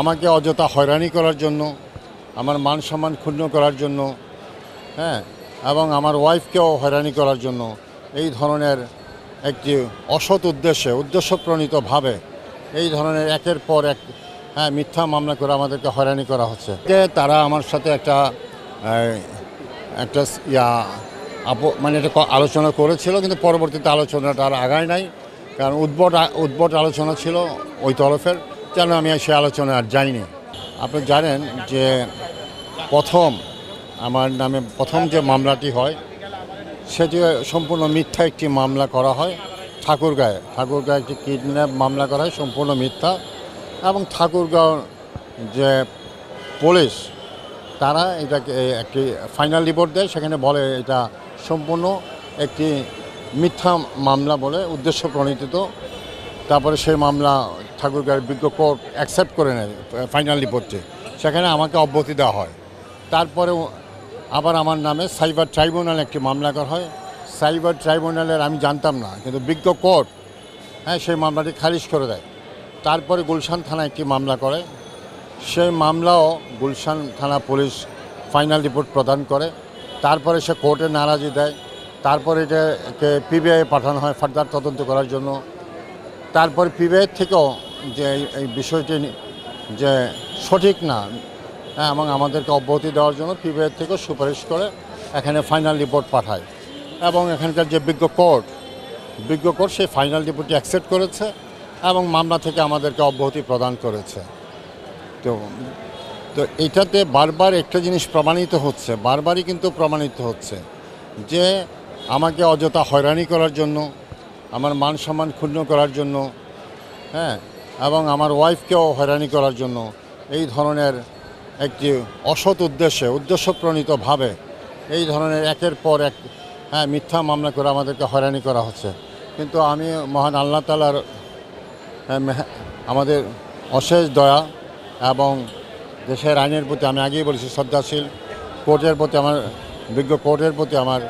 আমাকে অযথা হয়রানি করার জন্য, আমার মান সম্মান ক্ষুণ্ণ করার জন্য হ্যাঁ এবং আমার ওয়াইফকেও হয়রানি করার জন্য এই ধরনের একটি অসৎ উদ্দেশ্যে উদ্দেশ্যপ্রণীতভাবে এই ধরনের একের পর এক হ্যাঁ মিথ্যা মামলা করে আমাদেরকে হয়রানি করা হচ্ছে। তারা আমার সাথে একটা একটা ইয়া, আপ মানে এটা আলোচনা করেছিল, কিন্তু পরবর্তীতে আলোচনাটা আর আগায় নাই, কারণ উদ্ভট উদ্ভট আলোচনা ছিল ওই তরফের। যেন আমি সে আলোচনা আর যাইনি? আপনি জানেন যে প্রথম আমার নামে প্রথম যে মামলাটি হয়, সেটি সম্পূর্ণ মিথ্যা একটি মামলা করা হয় ঠাকুরগাঁয়ে। ঠাকুরগাঁয়ে একটি কিডন্যাপ মামলা করা হয়, সম্পূর্ণ মিথ্যা। এবং ঠাকুরগাঁও যে পুলিশ, তারা এটাকে একটি ফাইনাল রিপোর্ট দেয়, সেখানে বলে এটা সম্পূর্ণ একটি মিথ্যা মামলা বলে উদ্দেশ্য প্রণীত তারপরে সেই মামলা ঠাকুরগাঁয়ের বিজ্ঞ কোর্ট অ্যাকসেপ্ট করে নেয় ফাইনাল রিপোর্টে সেখানে আমাকে অব্যাহতি দেওয়া হয়। তারপরে আবার আমার নামে সাইবার ট্রাইব্যুনাল একটি মামলা করা হয়। সাইবার ট্রাইব্যুনালের আমি জানতাম না, কিন্তু বিজ্ঞ কোর্ট হ্যাঁ সেই মামলাটি খারিজ করে দেয়। তারপরে গুলশান থানা একটি মামলা করে। সেই মামলাও গুলশান থানা পুলিশ ফাইনাল রিপোর্ট প্রদান করে। তারপরে সে কোর্টে নারাজি দেয়। তারপরে এটাকে পিবিআই পাঠানো হয়, ফার্দার তদন্ত করার জন্য। তারপর পিবিআই থেকেও যে এই- বিষয়টি যে সঠিক না হ্যাঁ এবং আমাদেরকে অব্যাহতি দেওয়ার জন্য পিবিআই থেকেও সুপারিশ করে এখানে ফাইনাল রিপোর্ট পাঠায়। এবং এখানকার যে বিজ্ঞ কোর্ট বিজ্ঞ কোর্ট সেই ফাইনাল রিপোর্টটি অ্যাকসেপ্ট করেছে এবং মামলা থেকে আমাদেরকে অব্যাহতি প্রদান করেছে। তো তো এটাতে বারবার একটা জিনিস প্রমাণিত হচ্ছে, বারবারই কিন্তু প্রমাণিত হচ্ছে যে আমাকে অযথা হয়রানি করার জন্য আমার মান সম্মান ক্ষুণ্ণ করার জন্য হ্যাঁ এবং আমার ওয়াইফকেও হয়রানি করার জন্য এই ধরনের একটি অসৎ উদ্দেশ্যে উদ্দেশ্যপ্রণীতভাবে এই ধরনের একের পর এক হ্যাঁ মিথ্যা মামলা করে আমাদেরকে হয়রানি করা হচ্ছে। কিন্তু আমি মহান আল্লাহ তালার হ্যাঁ, আমাদের অশেষ দয়া এবং দেশের আইনের প্রতি আমি আগেই বলেছি শ্রদ্ধাশীল কোর্টের প্রতি আমার বিজ্ঞ কোর্টের প্রতি আমার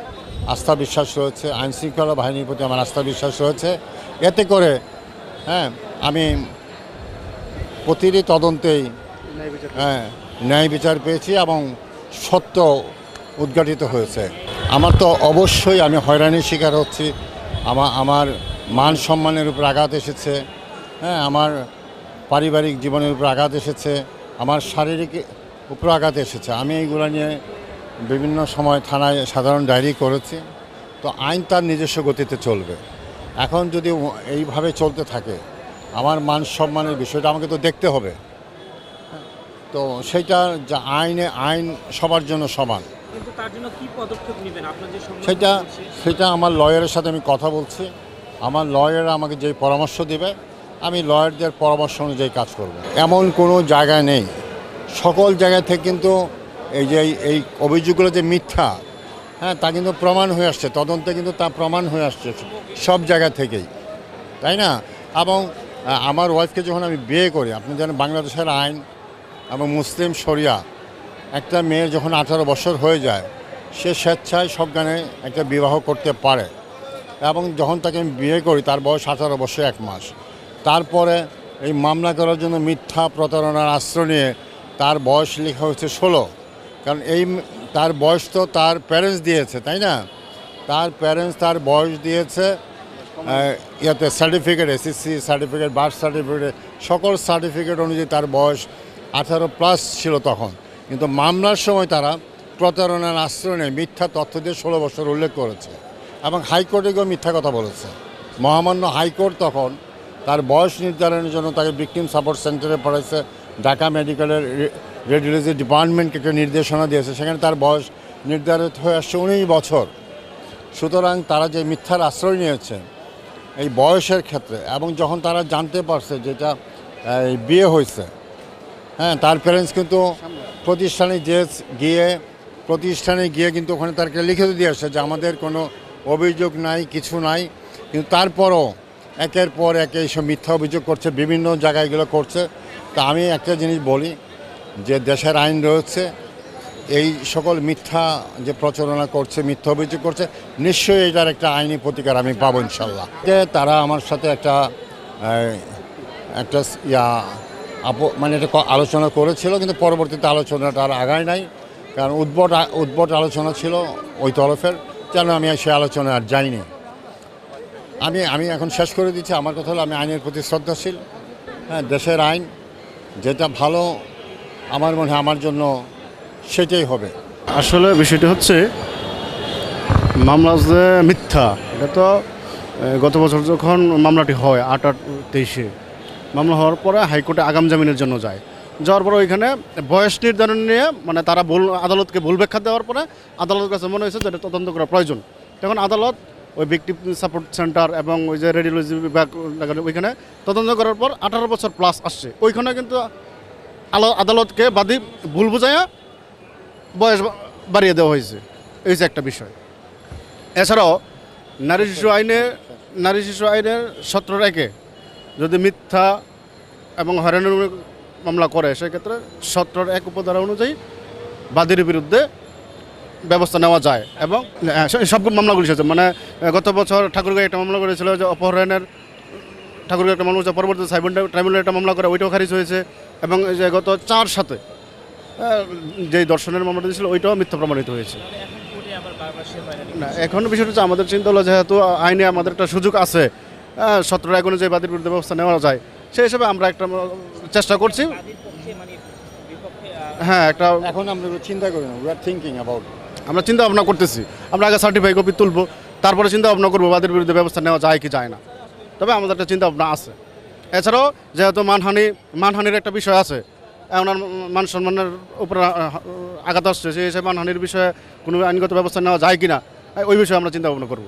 আস্থা বিশ্বাস রয়েছে আইন শৃঙ্খলা বাহিনীর প্রতি আমার আস্থা বিশ্বাস রয়েছে। এতে করে হ্যাঁ আমি প্রতিটি তদন্তেই হ্যাঁ ন্যায় বিচার পেয়েছি এবং সত্য উদ্ঘাটিত হয়েছে। আমার তো অবশ্যই আমি হয়রানির শিকার হচ্ছি। আমার আমার মান সম্মানের উপর আঘাত এসেছে। হ্যাঁ আমার পারিবারিক জীবনের উপর আঘাত এসেছে। আমার শারীরিক উপর আঘাত এসেছে। আমি এইগুলো নিয়ে বিভিন্ন সময় থানায় সাধারণ ডায়েরি করেছি। তো আইন তার নিজস্ব গতিতে চলবে। এখন যদি এইভাবে চলতে থাকে আমার মান সম্মানের বিষয়টা আমাকে তো দেখতে হবে। তো সেইটা যা আইনে আইন সবার জন্য সমান। সেটা সেটা আমার লয়ারের সাথে আমি কথা বলছি। আমার লয়ার আমাকে যে পরামর্শ দেবে আমি লয়ারদের পরামর্শ অনুযায়ী কাজ করব। এমন কোনো জায়গা নেই। সকল জায়গা থেকে কিন্তু এই যে এই- অভিযোগগুলো যে মিথ্যা হ্যাঁ তা কিন্তু প্রমাণ হয়ে আসছে, তদন্তে কিন্তু তা প্রমাণ হয়ে আসছে সব জায়গা থেকেই, তাই না? এবং আমার ওয়াইফকে যখন আমি বিয়ে করি, আপনি জানেন বাংলাদেশের আইন এবং মুসলিম শরিয়া, একটা মেয়ের যখন আঠারো বছর হয়ে যায়, সে স্বেচ্ছায় সজ্ঞানে একটা বিবাহ করতে পারে। এবং যখন তাকে আমি বিয়ে করি, তার বয়স আঠারো বছর এক মাস। তারপরে এই মামলা করার জন্য মিথ্যা প্রতারণার আশ্রয় নিয়ে তার বয়স লেখা হচ্ছে ষোলো। কারণ এই তার বয়স তো তার প্যারেন্টস দিয়েছে, তাই না? তার প্যারেন্টস তার বয়স দিয়েছে ইয়াতে certificate SSC certificate birth certificate সকল সার্টিফিকেট অনুযায়ী তার বয়স আঠারো প্লাস ছিল তখন। কিন্তু মামলার সময় তারা প্রতারণার আশ্রয় নেয় মিথ্যা তথ্য দিয়ে ষোলো বছর উল্লেখ করেছে এবং হাইকোর্টে গিয়েও মিথ্যা কথা বলেছে। মহামান্য হাইকোর্ট তখন তার বয়স নির্ধারণের জন্য তাকে ভিকটিম সাপোর্ট সেন্টারে পড়াইছে ঢাকা মেডিকেলের রেডিওলজি ডিপার্টমেন্টকে একটা নির্দেশনা দিয়েছে। সেখানে তার বয়স নির্ধারিত হয়ে আসছে উনিশ বছর। সুতরাং তারা যে মিথ্যার আশ্রয় নিয়েছে এই বয়সের ক্ষেত্রে এবং যখন তারা জানতে পারছে যেটা বিয়ে হয়েছে হ্যাঁ তার প্যারেন্টস কিন্তু প্রতিষ্ঠানে যে গিয়ে, প্রতিষ্ঠানে গিয়ে কিন্তু ওখানে তারকে লিখিত দিয়ে আসছে যে আমাদের কোনো অভিযোগ নাই, কিছু নাই। কিন্তু তারপরও একের পর একে এইসব মিথ্যা অভিযোগ করছে, বিভিন্ন জায়গায় এগুলো করছে। তা আমি একটা জিনিস বলি যে দেশের আইন রয়েছে, এই সকল মিথ্যা যে প্রচারণা করছে, মিথ্যা অভিযোগ করছে, নিশ্চয়ই এটার একটা আইনি প্রতিকার আমি পাবো ইনশাল্লাহ যে তারা আমার সাথে একটা একটা ইয়া, আপ মানে এটা আলোচনা করেছিল, কিন্তু পরবর্তীতে আলোচনাটা আর আগায় নাই। কারণ উদ্ভট উদ্ভট আলোচনা ছিল ওই তরফের যেন আমি সে আলোচনায় আর যাইনি। আমি আমি এখন শেষ করে দিচ্ছি। আমার কথা হলো, আমি আইনের প্রতি শ্রদ্ধাশীল। হ্যাঁ দেশের আইন যেটা ভালো আমার মনে হয় আমার জন্য সেটাই হবে। আসলে বিষয়টি হচ্ছে, মামলা যে মিথ্যা, এটা তো গত বছর যখন মামলাটি হয় আট আট তেইশে, মামলা হওয়ার পরে হাইকোর্টে আগাম জামিনের জন্য যায়। যাওয়ার পরে ওইখানে বয়স নির্ধারণ নিয়ে মানে তারা ভুল, আদালতকে ভুল ব্যাখ্যা দেওয়ার পরে আদালতের কাছে মনে হয়েছে যেটা তদন্ত করা প্রয়োজন। তখন আদালত ওই ব্যক্তি সাপোর্ট সেন্টার এবং ওই যে রেডিওলজি বিভাগ, ওইখানে তদন্ত করার পর আঠারো বছর প্লাস আসছে। ওইখানে কিন্তু আদালতকে বাদী ভুল বুঝাইয়া বয়স বাড়িয়ে দেওয়া হয়েছে। এই যে একটা বিষয়। এছাড়াও নারী শিশু আইনে নারী শিশু আইনের সতেরো একে যদি মিথ্যা এবং হয়রানির মামলা করে সেক্ষেত্রে সতেরোর এক উপধারা অনুযায়ী বাদীর বিরুদ্ধে ব্যবস্থা নেওয়া যায় এবং হ্যাঁ, সব- মামলাগুলি মানে গত বছর ঠাকুরগাঁও একটা মামলা করেছিল যে অপহরণের ঠাকুরগাঁও একটা মামলা হয়েছে পরবর্তীতে সাইবার ট্রাইব্যুনাল একটা মামলা করে ওইটাও খারিজ হয়েছে এবং এই যে গত চার সাথে যেই দর্শনের মামলাটা ছিল ওইটাও মিথ্যা প্রমাণিত হয়েছে। না এখন বিষয়টা হচ্ছে আমাদের চিন্তা হলো যেহেতু আইনে আমাদের একটা সুযোগ আছে সতেরো এক অনুযায়ী বাদীর বিরুদ্ধে ব্যবস্থা নেওয়া যায় সেই হিসেবে আমরা একটা চেষ্টা করছি। মানে হ্যাঁ একটা এখন আমরা চিন্তা করি না উই আর থিঙ্কিং অ্যাবাউট আমরা চিন্তা ভাবনা করতেছি। আমরা আগে সার্টিফাই কপি তুলবো তারপরে চিন্তা ভাবনা করব বাদীর বিরুদ্ধে ব্যবস্থা নেওয়া যায় কি যায় না। তবে আমাদের একটা চিন্তা ভাবনা আছে। এছাড়াও যেহেতু মানহানি, মানহানির একটা বিষয় আছে ওনার মান সম্মানের উপর আঘাত আসছে, সেই হিসেবে মানহানির বিষয়ে কোনো আইনগত ব্যবস্থা নেওয়া যায় কিনা ওই বিষয়ে আমরা চিন্তা ভাবনা করব।